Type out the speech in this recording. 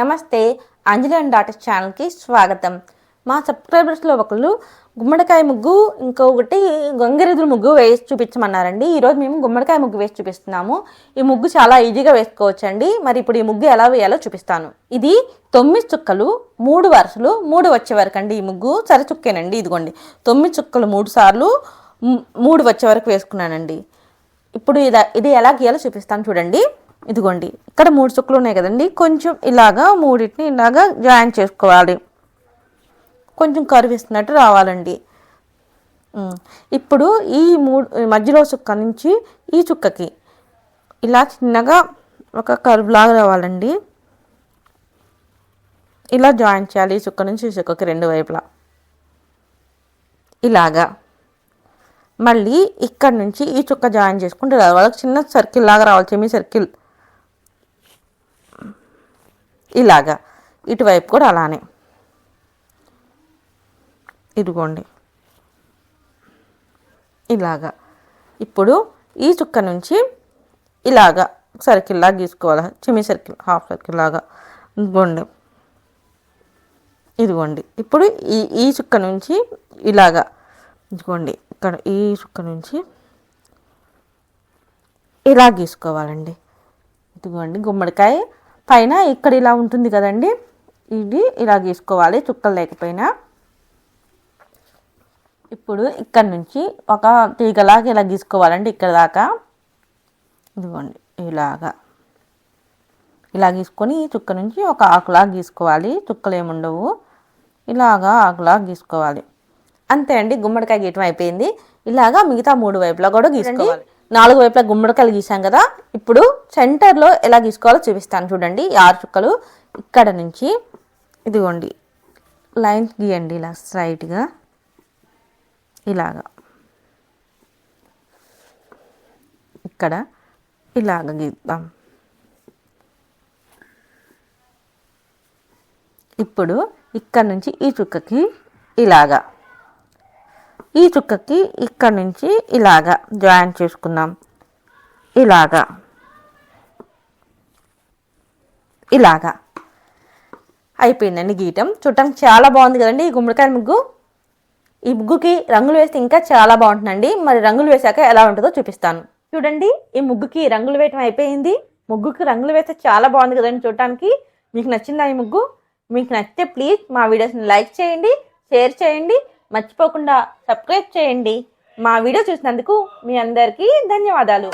నమస్తే అంజలన్ and daughters ఛానల్కి స్వాగతం. మా సబ్స్క్రైబర్స్లో ఒకళ్ళు గుమ్మడికాయ ముగ్గు ఇంకొకటి గంగిరెద్దుల ముగ్గు వేసి చూపించమన్నారండి. ఈరోజు మేము గుమ్మడికాయ ముగ్గు వేసి చూపిస్తున్నాము. ఈ ముగ్గు చాలా ఈజీగా వేసుకోవచ్చండి. మరి ఇప్పుడు ఈ ముగ్గు ఎలా వేయాలో చూపిస్తాను. ఇది తొమ్మిది చుక్కలు మూడు వరుసలు మూడు వచ్చే వరకు అండి ఈ ముగ్గు. సరి చుక్కేనండి ఇదిగోండి. తొమ్మిది చుక్కలు మూడు సార్లు మూడు వచ్చే వరకు వేసుకున్నానండి. ఇప్పుడు ఇది ఇది ఎలా గీయాలో చూపిస్తాను చూడండి. ఇదిగోండి ఇక్కడ మూడు చుక్కలు ఉన్నాయి కదండి. కొంచెం ఇలాగా మూడింటిని ఇలాగా జాయిన్ చేసుకోవాలి. కొంచెం కరువు ఇస్తున్నట్టు రావాలండి. ఇప్పుడు ఈ మూడు మధ్యలో చుక్క నుంచి ఈ చుక్కకి ఇలా చిన్నగా ఒక కరువు లాగా రావాలండి. ఇలా జాయిన్ చేయాలి ఈ చుక్క నుంచి ఈ చుక్కకి రెండు వైపులా. ఇలాగా. మళ్ళీ ఇక్కడ నుంచి ఈ చుక్క జాయిన్ చేసుకుంటే రావాలి చిన్న సర్కిల్ లాగా రావాలి సెమీ సర్కిల్. ఇలాగా. ఇటువైపు కూడా అలానే. ఇదిగోండి. ఇలాగా. ఇప్పుడు ఈ చుక్క నుంచి ఇలాగా సర్కిల్ లాగా గీసుకోవాలి? చిమి సర్కిల్ హాఫ్ సర్కిల్ లాగా. ఇదిగోండి. ఇదిగోండి. ఇప్పుడు ఈ ఈ చుక్క నుంచి ఇలాగా. ఇదిగోండి. ఇక్కడ ఈ చుక్క నుంచి ఇలా గీసుకోవాలండి. ఇదిగోండి. గుమ్మడికాయ పైన ఇక్కడ ఇలా ఉంటుంది కదండి. ఇది ఇలా గీసుకోవాలి చుక్కలు లేకపోయినా. ఇప్పుడు ఇక్కడ నుంచి ఒక తీగలాగా ఇలా గీసుకోవాలండి ఇక్కడ దాకా. ఇదిగోండి ఇలాగా. ఇలా గీసుకొని చుక్క నుంచి ఒక ఆకులాగా గీసుకోవాలి. చుక్కలు ఏముండవు. ఇలాగా ఆకులాగా గీసుకోవాలి. అంతే అండి గుమ్మడికాయ గీయటం అయిపోయింది. ఇలాగా మిగతా మూడు వైపులా కూడా గీసుకోవాలి. నాలుగు వైపులా గుమ్మడికాయలు గీసాం కదా. ఇప్పుడు సెంటర్లో ఎలా గీసుకోవాలో చూపిస్తాను. చూడండి ఈ ఆరు చుక్కలు ఇక్కడ నుంచి ఇదిగోండి లైన్స్ గీయండి ఇలా స్ట్రైట్గా ఇలాగా. ఇక్కడ ఇలాగ గీద్దాం. ఇప్పుడు ఇక్కడ నుంచి ఈ చుక్కకి ఇలాగా. ఈ చుక్కకి ఇక్కడ నుంచి ఇలాగా జాయిన్ చేసుకుందాం. ఇలాగా. ఇలాగా. అయిపోయిందండి గీయటం చూడటానికి చాలా బాగుంది కదండి ఈ గుమ్మడికాయ ముగ్గు? ఈ ముగ్గుకి రంగులు వేస్తే ఇంకా చాలా బాగుంటుందండి. మరి రంగులు వేసాక ఎలా ఉంటుందో చూపిస్తాను. చూడండి ఈ ముగ్గుకి రంగులు వేయటం అయిపోయింది. ముగ్గుకి రంగులు వేస్తే చాలా బాగుంది కదండి చూడటానికి. మీకు నచ్చిందా ఈ ముగ్గు? మీకు నచ్చితే ప్లీజ్ మా వీడియోస్ని లైక్ చేయండి షేర్ చేయండి. మర్చిపోకుండా సబ్స్క్రైబ్ చేయండి. మా వీడియో చూసినందుకు మీ అందరికీ ధన్యవాదాలు.